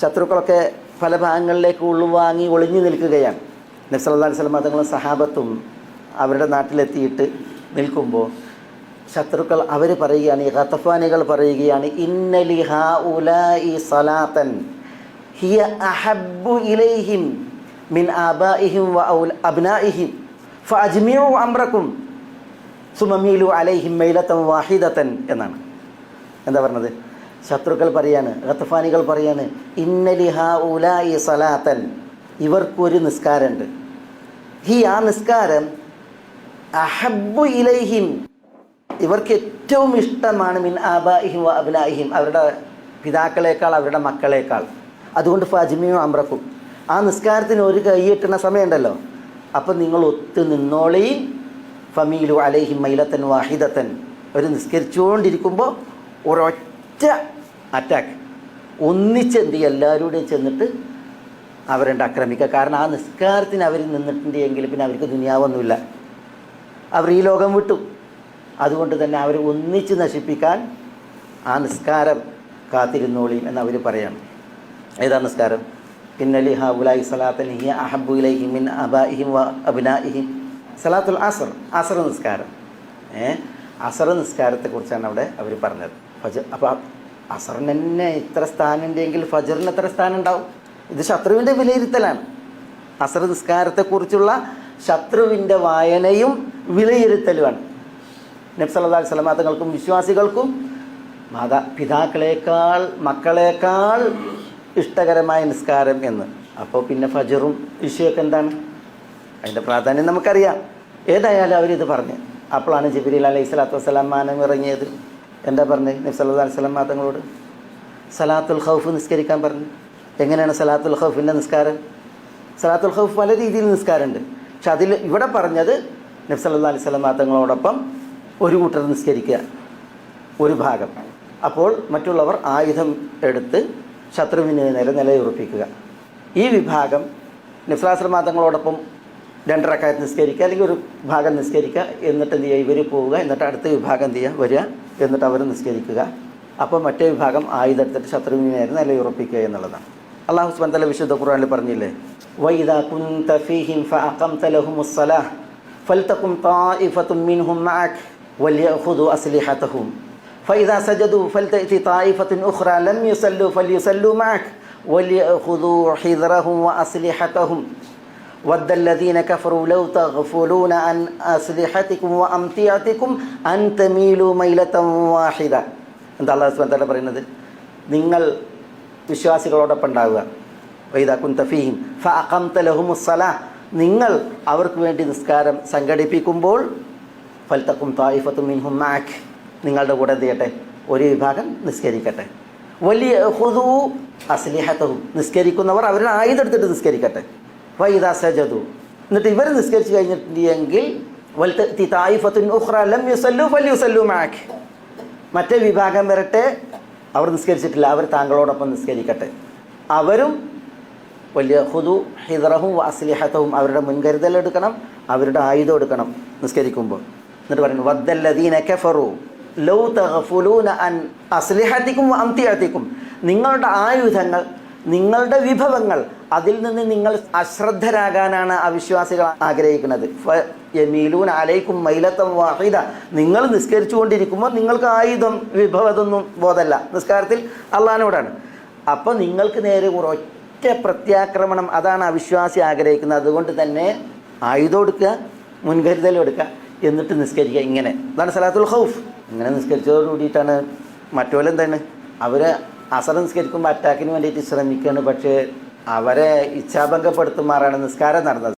ശത്രുക്കളൊക്കെ പല ഭാഗങ്ങളിലേക്ക് ഉള്ളുവാങ്ങി ഒളിഞ്ഞു നിൽക്കുകയാണ്. നബ്സല്ലാ സ്വലം മതങ്ങളും സഹാബത്തും അവരുടെ നാട്ടിലെത്തിയിട്ട് നിൽക്കുമ്പോൾ ശത്രുക്കൾ അവർ പറയുകയാണ് ഈ ഖത്തഫാനികൾ പറയുകയാണ് ഇന്നലി ഹാ ഉലായി സലാത്തൻ ഹിയ അഹബ്ബു ഇലൈഹിം മിൻ ആബാഇഹിം വ അബ്നാഇഹിം ഫഅജ്മിഉ അംറക്കും സുമമീലു അലൈഹിം മൈലത്തൻ വാഹിദത്തൻ എന്നാണ്. എന്താ പറഞ്ഞത്? ശത്രുക്കൾ പറയാണ് റത്തഫാനികൾ പറയാണ് ഇന്നലി ഹാ ഉലായി സലാത്തൻ. ഇവർക്കൊരു നിസ്കാരമുണ്ട്. ഹി ആ നിസ്കാരം അഹബു ഇലൈഹിം ഇവർക്ക് ഏറ്റവും ഇഷ്ടമാണ് മിൻ ആബാഹിം വ അവരുടെ പിതാക്കളേക്കാൾ അവരുടെ മക്കളേക്കാൾ. അതുകൊണ്ട് ഫാജിമിയും അമ്രക്കും ആ നിസ്കാരത്തിന് ഒരു കൈയിട്ടുന്ന സമയമുണ്ടല്ലോ. അപ്പം നിങ്ങൾ ഒത്തു നിന്നോളീ ഫമീലു അലൈഹിം മൈലത്തൻ വാഹിദത്തൻ. അവർ നിസ്കരിച്ചുകൊണ്ടിരിക്കുമ്പോൾ ഒരൊറ്റ അറ്റാക്ക് ഒന്നിച്ചെന്ത് എല്ലാവരുടെയും ചെന്നിട്ട് അവരുണ്ട് ആക്രമിക്കുക. കാരണം ആ നിസ്കാരത്തിന് അവർ നിന്നിട്ടുണ്ടെങ്കിൽ പിന്നെ അവർക്ക് ദുനിയാവൊന്നുമില്ല. അവർ ഈ ലോകം വിട്ടു. അതുകൊണ്ട് തന്നെ അവർ ഒന്നിച്ച് നശിപ്പിക്കാൻ ആ നിസ്കാരം കാത്തിരുന്നോളിയും എന്ന് അവർ പറയാണ്. ഏതാ നിസ്കാരം? പിന്നലി ഹാബുലായി സലാത്തൽ ഹിയ അഹബു ഇലൈഹി മിൻ അബാഇഹിം വ അബ്നാഇഹിം. സലാത്തുൽ അസർ. അസർ നിസ്കാരം. ഏ? അസർ നിസ്കാരത്തെക്കുറിച്ചാണ് അവിടെ അവർ പറഞ്ഞത്. ഫജർ അപ്പോൾ അസറിന് തന്നെ ഇത്ര സ്ഥാനം ഉണ്ടെങ്കിൽ ഫജറിന് എത്ര സ്ഥാനം ഉണ്ടാവും ഇത് ശത്രുവിന്റെ വിലയിരുത്തലാണ്. അസർ നിസ്കാരത്തെക്കുറിച്ചുള്ള ശത്രുവിന്റെ വായനയും വിലയിരുത്തലുമാണ്. നബ്സല്ലാ സ്വലമാ തങ്ങൾക്കും വിശ്വാസികൾക്കും മാതാ പിതാക്കളേക്കാൾ മക്കളേക്കാൾ ഇഷ്ടകരമായ നിസ്കാരം എന്ന്. അപ്പോൾ പിന്നെ ഫജറും ഇഷയൊക്കെ എന്താണ്? അതിന്റെ പ്രാധാന്യം നമുക്കറിയാം. ഏതായാലും അവരിത് പറഞ്ഞ്. അപ്പോഴാണ് ജിബിരി അലൈഹി സ്വലാത്തു വസ്സലാം മാനം ഇറങ്ങിയത്. എന്താ പറഞ്ഞത് നബ്സല്ലാ സ്വലം മാതങ്ങളോട് സലാത്തുൽ ഖൗഫ് നിസ്കരിക്കാൻ പറഞ്ഞു. എങ്ങനെയാണ് സലാത്തുൽ ഖൗഫിന്റെ നിസ്കാരം? സലാത്തുൽ ഖൗഫ് പല രീതിയിൽ നിസ്കാരമുണ്ട്. പക്ഷെ അതിൽ ഇവിടെ പറഞ്ഞത് നബ്സല്ലാ അലൈഹി സ്വലം മാതങ്ങളോടൊപ്പം ഒരു കൂട്ടർ നിസ്കരിക്കുക. ഒരു ഭാഗം. അപ്പോൾ മറ്റുള്ളവർ ആയുധം എടുത്ത് ശത്രുവിന് നേരെ നിലയുറപ്പിക്കുക. ഈ വിഭാഗം നിഫ്ലാശ്രമ മാതങ്ങളോടൊപ്പം രണ്ടരക്കായത്ത് നിസ്കരിക്കുക അല്ലെങ്കിൽ ഒരു ഭാഗം നിസ്കരിക്കുക. എന്നിട്ട് എന്ത് ചെയ്യുക? ഇവർ പോവുക. എന്നിട്ട് അടുത്ത വിഭാഗം എന്ത് ചെയ്യുക? വരിക. എന്നിട്ട് അവർ നിസ്കരിക്കുക അപ്പോൾ മറ്റേ വിഭാഗം ആയുധം എടുത്തിട്ട് ശത്രുവിന് നേരെ നിലയുറപ്പിക്കുക എന്നുള്ളതാണ് അള്ളാഹു സുബന്ധല വിശുദ്ധ ഖുർആനിൽ പറഞ്ഞില്ലേ വൈദ കുന്ത ഫീഹിം ഫഅഖംത ലഹുമുസ്സലാഹ് فلتقم طائفة منهم معك وليأخذوا أسلحتهم فإذا سجدوا فلتأتي طائفة أخرى لم يصلوا فليصلوا معك وليأخذوا حذرهم وأسلحتهم ود الذين كفروا لو تغفلون عن أسلحتكم وأمتعتكم أن تميلوا ميلة واحدة എന്താ അള്ളാഹു സുബ്ഹാനഹു വ പറയുന്നത് നിങ്ങൾ വിശ്വാസികളോടൊപ്പം ഉണ്ടാവുക വൈദ കുന്തഫീഹിം ഫ അഖംത ലഹുമുസ്സലാ നിങ്ങൾ അവർക്ക് വേണ്ടി നിസ്കാരം സംഘടിപ്പിക്കുമ്പോൾ ഫൽത്തക്കും തായിഫത്തും മിൻഹും മാക് നിങ്ങളുടെ കൂടെ എന്ത് ചെയ്യട്ടെ ഒരു വിഭാഗം നിസ്കരിക്കട്ടെ വലിയ ഹുദു അസ്ലിഹത്തവും നിസ്കരിക്കുന്നവർ അവരുടെ ആയുധം എടുത്തിട്ട് നിസ്കരിക്കട്ടെ വൈദ സജതു എന്നിട്ട് ഇവർ നിസ്കരിച്ചു കഴിഞ്ഞിട്ടുണ്ടെങ്കിൽ വൽത്തി തായിഫത്തുൻ ഉഖ്റ ലം യുസല്ലു ഫൽ യുസല്ലു മാക്. മറ്റേ വിഭാഗം വരട്ടെ. അവർ നിസ്കരിച്ചിട്ടില്ല. അവർ താങ്കളോടൊപ്പം നിസ്കരിക്കട്ടെ. അവരും വലിയ ഹുദു ഹിദറഹും അസ്ലിഹത്തവും അവരുടെ മുൻകരുതൽ എടുക്കണം. അവരുടെ ആയുധം എടുക്കണം നിസ്കരിക്കുമ്പോൾ. എന്നിട്ട് പറയുന്നു വദ്ദല്ലദീന കഫറു ലൗ തഗഫുലൂന അൻ അസ്ലിഹത്തിക്കും അംതിയത്തിക്കും നിങ്ങളുടെ ആയുധങ്ങൾ നിങ്ങളുടെ വിഭവങ്ങൾ അതിൽ നിന്ന് നിങ്ങൾ അശ്രദ്ധരാകാനാണ് അവിശ്വാസികൾ ആഗ്രഹിക്കുന്നത്. യമീലൂൻ അലൈക്കും മൈലത്തം വാഹിദ. നിങ്ങൾ നിസ്കരിച്ചുകൊണ്ടിരിക്കുമ്പോൾ നിങ്ങൾക്ക് ആയുധം വിഭവതൊന്നും ബോധമല്ല. നിസ്കാരത്തിൽ അള്ളഹാനോടാണ്. അപ്പോൾ നിങ്ങൾക്ക് നേരെ ഒരൊറ്റ പ്രത്യാക്രമണം അതാണ് അവിശ്വാസി ആഗ്രഹിക്കുന്നത്. അതുകൊണ്ട് തന്നെ ആയുധം എടുക്കുക മുൻകരുതൽ എടുക്കുക എന്നിട്ട് നിസ്കരിക്കുക ഇങ്ങനെ. അതാണ് സലാത്തുൽ ഹൗഫ് ഇങ്ങനെ നിസ്കരിച്ചതോട് കൂടിയിട്ടാണ് മറ്റോലെന്താണ്? അവർ അസർ നിസ്കരിക്കുമ്പോൾ അറ്റാക്കിന് വേണ്ടിയിട്ട് ശ്രമിക്കുകയാണ്. പക്ഷേ അവരെ ഇച്ഛാഭംഗപ്പെടുത്തുമാറാണ് നിസ്കാരം നടന്നത്.